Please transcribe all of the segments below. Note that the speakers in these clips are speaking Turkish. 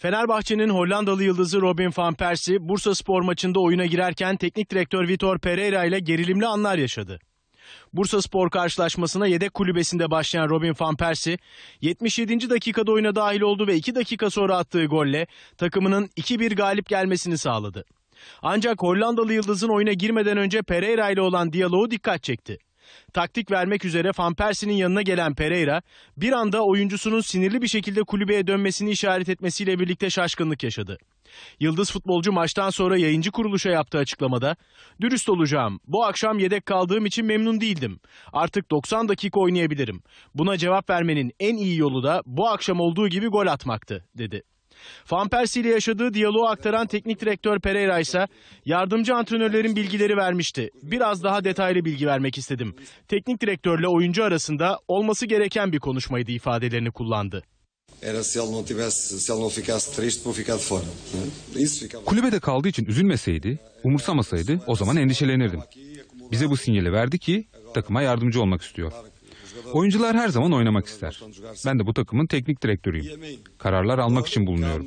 Fenerbahçe'nin Hollandalı yıldızı Robin van Persie, Bursa Spor maçında oyuna girerken teknik direktör Vitor Pereira ile gerilimli anlar yaşadı. Bursa Spor karşılaşmasına yedek kulübesinde başlayan Robin van Persie, 77. dakikada oyuna dahil oldu ve 2 dakika sonra attığı golle takımının 2-1 galip gelmesini sağladı. Ancak Hollandalı yıldızın oyuna girmeden önce Pereira ile olan diyaloğu dikkat çekti. Taktik vermek üzere Van Persie'nin yanına gelen Pereira bir anda oyuncusunun sinirli bir şekilde kulübeye dönmesini işaret etmesiyle birlikte şaşkınlık yaşadı. Yıldız futbolcu maçtan sonra yayıncı kuruluşa yaptığı açıklamada "Dürüst olacağım. Bu akşam yedek kaldığım için memnun değildim. Artık 90 dakika oynayabilirim. Buna cevap vermenin en iyi yolu da bu akşam olduğu gibi gol atmaktı." dedi. Van Persie ile yaşadığı diyaloğu aktaran teknik direktör Pereira ise yardımcı antrenörlerin bilgileri vermişti. Biraz daha detaylı bilgi vermek istedim. Teknik direktörle oyuncu arasında olması gereken bir konuşmaydı ifadelerini kullandı. Kulübede kaldığı için üzülmeseydi, umursamasaydı o zaman endişelenirdim. Bize bu sinyali verdi ki takıma yardımcı olmak istiyor. Oyuncular her zaman oynamak ister. Ben de bu takımın teknik direktörüyüm. Kararlar almak için bulunuyorum.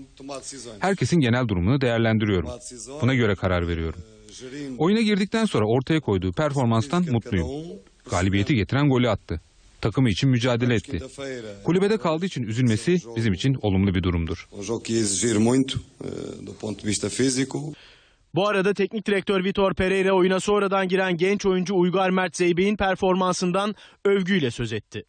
Herkesin genel durumunu değerlendiriyorum. Buna göre karar veriyorum. Oyuna girdikten sonra ortaya koyduğu performanstan mutluyum. Galibiyeti getiren golü attı. Takımı için mücadele etti. Kulübede kaldığı için üzülmesi bizim için olumlu bir durumdur. Bu arada teknik direktör Vitor Pereira oyuna sonradan giren genç oyuncu Uygar Mert Zeybek'in performansından övgüyle söz etti.